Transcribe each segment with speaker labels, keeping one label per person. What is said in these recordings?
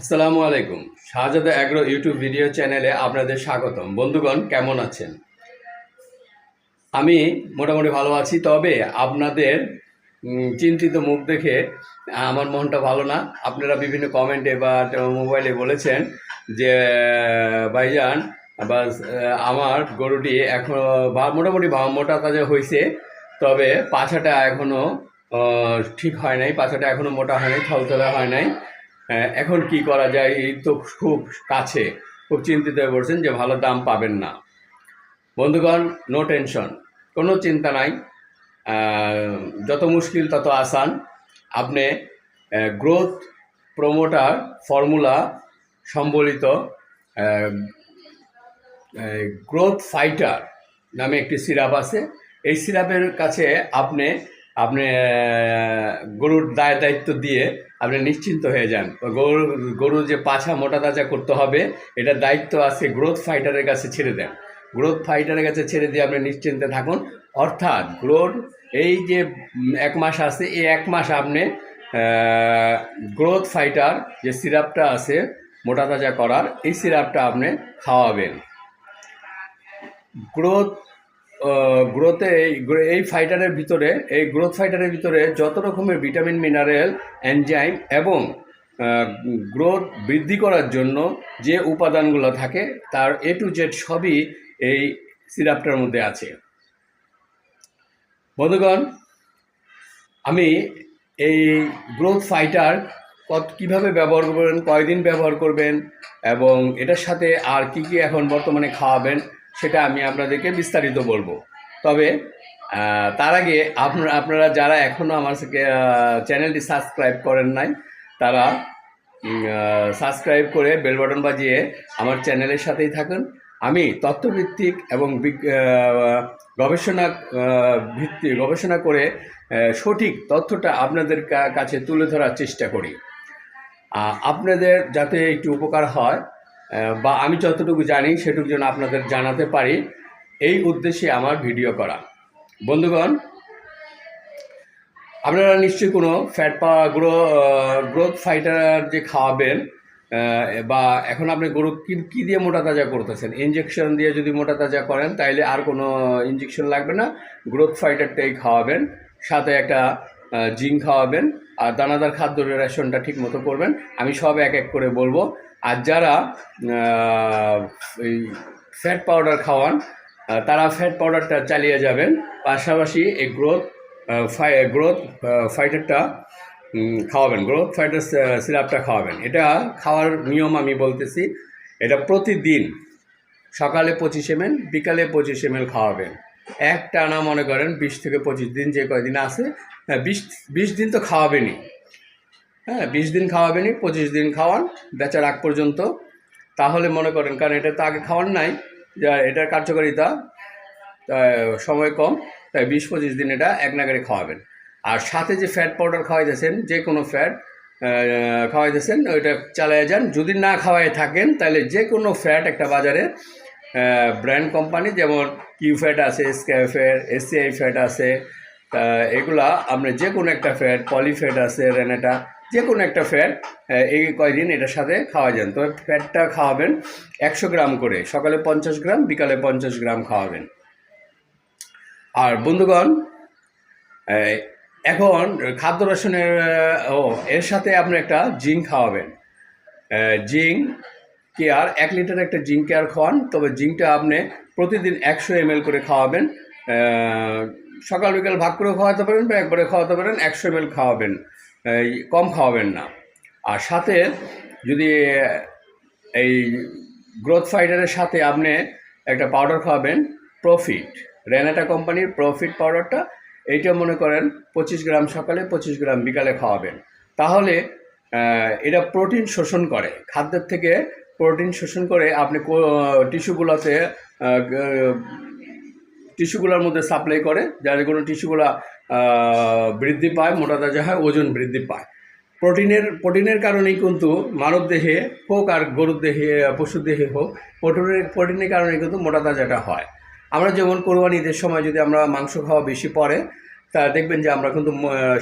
Speaker 1: আসসালামু আলাইকুম। শাহজাদা agro YouTube video চ্যানেলে আপনাদের স্বাগতম। বন্ধুগণ, কেমন আছেন? আমি মোটামুটি ভালো আছি, তবে আপনাদের চিন্তিত মুখ দেখে আমার মনটা ভালো না। আপনারা বিভিন্ন কমেন্টে বা মোবাইলে বলেছেন যে, ভাইজান, বা আমার গরুটি এখন মোটামুটি মোটা তাজা হয়েছে তবে পাছাটা এখনও ঠিক হয় নাই, পাছাটা এখনও মোটা হয় নাই, থলথলে হয় নাই। এখন কি করা যায়? এই তো খুব কাছে। খুব চিন্তিত হয়ে পড়ছেন যে ভালো দাম পাবেন না। বন্ধুগণ নো টেনশন কোনো চিন্তা নাই। যত মুশকিল তত আসান। আপনি গ্রোথ প্রমোটার ফর্মুলা সম্বলিত গ্রোথ ফাইটার নামে একটি সিরাপ আছে। এই সিরাপের কাছে আপনি আপনি গরুর দায় দায়িত্ব দিয়ে আপনি নিশ্চিন্ত হয়ে যান। গরু গরু যে পাছা মোটা তাজা করতে হবে এটার দায়িত্ব আছে গ্রোথ ফাইটারের কাছে ছেড়ে দেন। গ্রোথ ফাইটারের কাছে ছেড়ে দিয়ে আপনি নিশ্চিন্তে থাকুন। অর্থাৎ গ্রোথ এই যে এক মাস আছে, এই এক মাস আপনি গ্রোথ ফাইটার যে সিরাপটা আছে, মোটা তাজা করার, এই সিরাপটা আপনি খাওয়াবেন। গ্রোথ গ্রোথে এই এই ফাইটারের ভিতরে, এই গ্রোথ ফাইটারের ভিতরে যত রকমের ভিটামিন মিনারেল এনজাইম এবং গ্রোথ বৃদ্ধি করার জন্য যে উপাদানগুলো থাকে, তার এ টু জেড সবই এই সিরাপটার মধ্যে আছে। বন্ধুগণ, আমি এই গ্রোথ ফাইটার কত, কীভাবে ব্যবহার করবেন, কয়দিন ব্যবহার করবেন এবং এটার সাথে আর কি কি এখন বর্তমানে খাওয়াবেন সেটা আমি আপনাদেরকে বিস্তারিত বলব। তবে তার আগে আপনারা আপনারা যারা এখনও আমার চ্যানেলটি সাবস্ক্রাইব করেন নাই, তারা সাবস্ক্রাইব করে বেল বাটন বাজিয়ে আমার চ্যানেলের সাথেই থাকুন। আমি তথ্যভিত্তিক এবং গবেষণা ভিত্তি গবেষণা করে সঠিক তথ্যটা আপনাদের কাছে তুলে ধরার চেষ্টা করি। আপনাদের যাতে একটু উপকার হয় বা আমি যতটুকু জানি সেটুকু যেন আপনাদের জানাতে পারি, এই উদ্দেশ্যে আমার ভিডিও করা। বন্ধুগণ, আপনারা নিশ্চয়ই কোনো ফ্যাট পাওয়া গ্রো গ্রোথ ফাইটার যে খাওয়াবেন বা এখন আপনি গরু কি, কী দিয়ে মোটা তাজা করতেছেন? ইঞ্জেকশন দিয়ে যদি মোটা তাজা করেন, তাইলে আর কোনো ইঞ্জেকশন লাগবে না। গ্রোথ ফাইটারটাই খাওয়াবেন। সাথে একটা জিঙ্ক খাওয়াবেন। আর দানাদার খাদ্য রেশনটা ঠিক মতো করবেন। আমি সব এক এক করে বলব। আর যারা এই ফ্যাট পাউডার খাওয়ান তারা ফ্যাট পাউডারটা চালিয়ে যাবেন। পাশাপাশি এই গ্রোথ ফাই গ্রোথ ফাইটারটা খাওয়াবেন। গ্রোথ ফাইটার সিরাপটা খাওয়াবেন। এটা খাওয়ার নিয়ম আমি বলতেছি, এটা প্রতিদিন সকালে পঁচিশ এম বিকালে পঁচিশ এম খাওয়াবেন। এক টানা মনে করেন বিশ থেকে পঁচিশ দিন যে কয়দিন আছে হ্যাঁ বিশ বিশ দিন তো খাওয়াবেনই। হ্যাঁ বিশ দিন খাওয়াবেনি পঁচিশ দিন খাওয়ান, বেচার আগ পর্যন্ত। তাহলে মনে করেন, কারণ এটা তো আগে খাওয়ান নাই এটার কার্যকারিতা সময় কম, তাই বিশ, পঁচিশ দিন এটা এক নাগারে খাওয়াবেন। আর সাথে যে ফ্যাট পাউডার খাওয়াইতেছেন, যে কোনো ফ্যাট খাওয়াইতেছেন, ওইটা চালিয়ে যান। যদি না খাওয়াই থাকেন, তাহলে যে কোনো ফ্যাট একটা বাজারে ব্র্যান্ড কোম্পানি যেমন কিউ ফ্যাট আছে স্ক্যাফের এসিআই ফ্যাট আছে, তা এগুলা আপনি যে কোনো একটা ফ্যাট পলিফ্যাট আছে রেনেটা যে কোনো একটা ফ্যাট এই কয়দিন এটার সাথে খাওয়া যান। তবে ফ্যাটটা খাওয়াবেন একশো গ্রাম করে, সকালে পঞ্চাশ গ্রাম, বিকালে পঞ্চাশ গ্রাম খাওয়াবেন। আর বন্ধুগণ এখন খাদ্য রসনের ও, এর সাথে আপনি একটা জিঙ্ক খাওয়াবেন। জিঙ্ক কেয়ার, এক লিটার একটা জিঙ্ক কেয়ার খাওয়ান, তবে জিঙ্কটা আপনি প্রতিদিন একশো এম করে খাওয়াবেন। সকাল বিকাল ভাগ করে খাওয়াতে পারেন বা একবারে খাওয়াতে পারেন, একশো এম খাওয়াবেন। কম খাওয়াবেন না। আর সাথে যদি এই গ্রোথ ফাইটারের সাথে আপনি একটা পাউডার খাওয়াবেন, প্রফিট। রেনাটা কোম্পানির প্রফিট পাউডারটা, এইটা মনে করেন পঁচিশ গ্রাম সকালে, পঁচিশ গ্রাম বিকালে খাওয়াবেন। তাহলে এটা প্রোটিন শোষণ করে। খাদ্যের থেকে প্রোটিন শোষণ করে আপনি টিস্যুগুলোতে টিস্যুগুলোর মধ্যে সাপ্লাই করে, যাতে কোনো টিস্যুগুলো বৃদ্ধি পায়, মোটা তাজা হয়, ওজন বৃদ্ধি পায়। প্রোটিনের প্রোটিনের কারণেই কিন্তু মানব দেহে হোক আর গরুর দেহে, পশুর দেহে হোক, প্রোটিনের প্রোটিনের কারণে কিন্তু মোটা তাজাটা হয়। আমরা যেমন কোরবানি ঈদের সময় যদি আমরা মাংস খাওয়া বেশি পড়ে, তা দেখবেন যে আমরা কিন্তু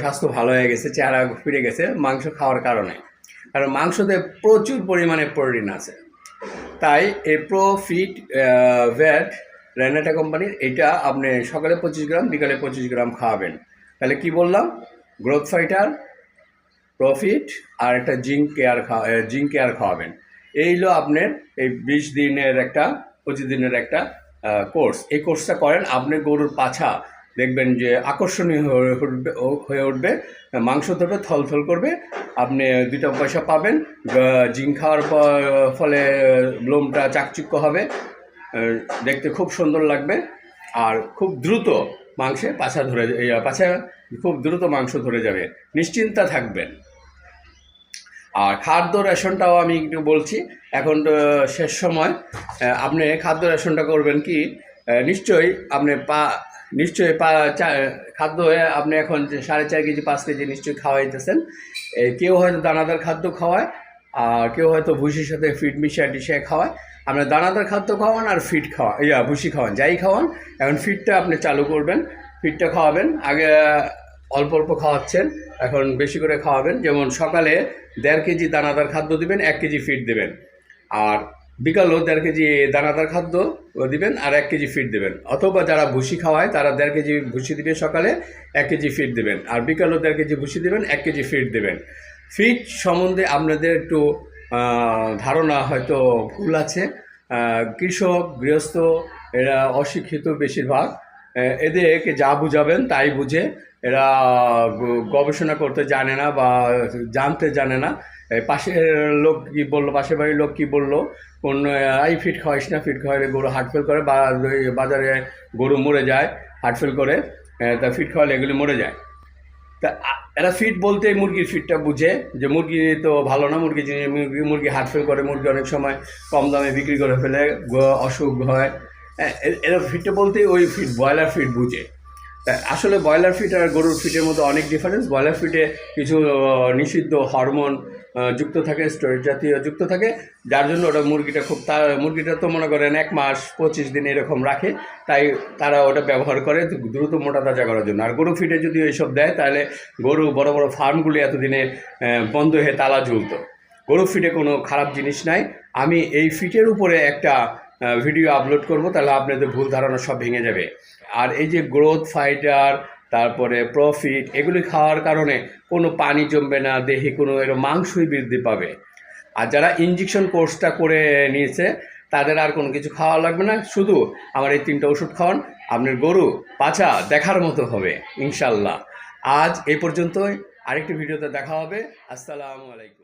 Speaker 1: স্বাস্থ্য ভালো হয়ে গেছে, চেহারা ফিরে গেছে মাংস খাওয়ার কারণে। কারণ মাংসতে প্রচুর পরিমাণে প্রোটিন আছে। তাই এই প্রোফিট ভ্যাট রেনাটা কোম্পানির এটা আপনি সকালে পঁচিশ গ্রাম, বিকালে পঁচিশ গ্রাম খাওয়াবেন তাহলে কি বললাম? গ্রোথ ফাইটার প্রফিট আর একটা জিঙ্ক কেয়ার খাওয়া জিঙ্ক কেয়ার খাওয়াবেন। এই হলো আপনার এই বিশ দিনের একটা, পঁচিশ দিনের একটা কোর্স এই কোর্সটা করেন, আপনি গরুর পাছা দেখবেন যে আকর্ষণীয় হয়ে উঠবে মাংস ধরবে থলথল করবে, আপনি দুটো পয়সা পাবেন জিঙ্ক খাওয়ার ফলে লোমটা চাকচিক্য হবে দেখতে খুব সুন্দর লাগবে, আর খুব দ্রুত মাংসে পাছা ধরে পাছা খুব দ্রুত মাংস ধরে যাবে, নিশ্চিন্তা থাকবেন। আর খাদ্য রেশনটাও আমি একটু বলছি, এখন শেষ সময় আপনি খাদ্য রেশনটা করবেন কি নিশ্চয়ই আপনি পা নিশ্চয়ই খাদ্য আপনি এখন সাড়ে চার কেজি, পাঁচ কেজি নিশ্চয়ই খাওয়াইতেছেন। কেউ হয়তো দানাদার খাদ্য খাওয়ায়, আর কেউ হয়তো ভুসির সাথে ফিট মিশিয়ে টিশিয়ে খাওয়ায়। আপনার দানাদার খাদ্য খাওয়ান আর ফিট খাওয়া, ইয়া ভুসি খাওয়ান, যাই খাওয়ান, এখন ফিটটা আপনি চালু করবেন, ফিটটা খাওয়াবেন, আগে অল্প অল্প খাওয়াচ্ছেন, এখন বেশি করে খাওয়াবেন, যেমন সকালে দেড় কেজি দানাদার খাদ্য দিবেন, এক কেজি ফিট দেবেন। আর বিকালেও দেড় কেজি দানাদার খাদ্য দিবেন আর এক কেজি ফিট দেবেন। অথবা যারা ভুসি খাওয়ায়, তারা দেড় কেজি ভুসি দিবে সকালে, এক কেজি ফিট দেবেন। আর বিকালেও দেড় কেজি ভুসি দেবেন, এক কেজি ফিট দেবেন। ফিট সম্বন্ধে আপনাদের একটু ধারণা হয়তো ভুল আছে। কৃষক, গৃহস্থ, এরা অশিক্ষিত বেশিরভাগ। এদেরকে যা বুঝাবেন তাই বুঝে। এরা গবেষণা করতে জানে না বা জানতে জানে না। পাশের লোক কি বলল পাশের বাড়ির লোক কি বলল কোন আহ, এই ফিট খাওয়াইস না ফিট খাওয়াইলে গরু হার্টফেল করে বা বাজারে গরু মরে যায় হার্টফেল করে তা ফিট খাওয়ালে এগুলি মরে যায়। তা এরা ফিট বলতে মুরগির ফিটটা বুঝে যে মুরগি তো ভালো না মুরগি জিনিস মুরগি মুরগি হার্ট ফেল করে মুরগি অনেক সময় কম দামে বিক্রি করে ফেলে অসুখ হয়। এরা ফিটটা বলতে ওই ফিট ব্রয়লার ফিট বুঝে। আসলে ব্রয়লার ফিট আর গরুর ফিটের মধ্যে অনেক ডিফারেন্স ব্রয়লার ফিটে কিছু নিষিদ্ধ হরমোন যুক্ত থাকে স্টোরেজ জাতীয় যুক্ত থাকে। যার জন্য ওটা মুরগিটা খুব তা, মুরগিটা তো মনে করেন এক মাস, পঁচিশ দিন এরকম রাখে। তাই তারা ওটা ব্যবহার করে দ্রুত মোটা তাজা করার জন্য। আর গরু ফিটে যদি এইসব দেয়, তাহলে গরু বড় বড় ফার্মগুলি এতদিনে বন্ধ হয়ে তালা ঝুলতো গরু ফিটে কোনো খারাপ জিনিস নাই। আমি এই ফিটের উপরে একটা ভিডিও আপলোড করব, তাহলে আপনাদের ভুল ধারণা সব ভেঙে যাবে। আর এই যে গ্রোথ ফাইটার তারপরে প্রফিট এগুলি খাওয়ার কারণে কোনো পানি জমবে না, দেহে কোনো এরকম মাংসই বৃদ্ধি পাবে। আর যারা ইঞ্জেকশন কোর্সটা করে নিয়েছে, তাদের আর কোনো কিছু খাওয়া লাগবে না। শুধু আমার এই তিনটা ওষুধ খাওয়ান, আপনার গরু পাছা দেখার মতো হবে, ইনশাল্লাহ। আজ এই পর্যন্তই। আরেকটি ভিডিওতে দেখা হবে। আসসালামু আলাইকুম।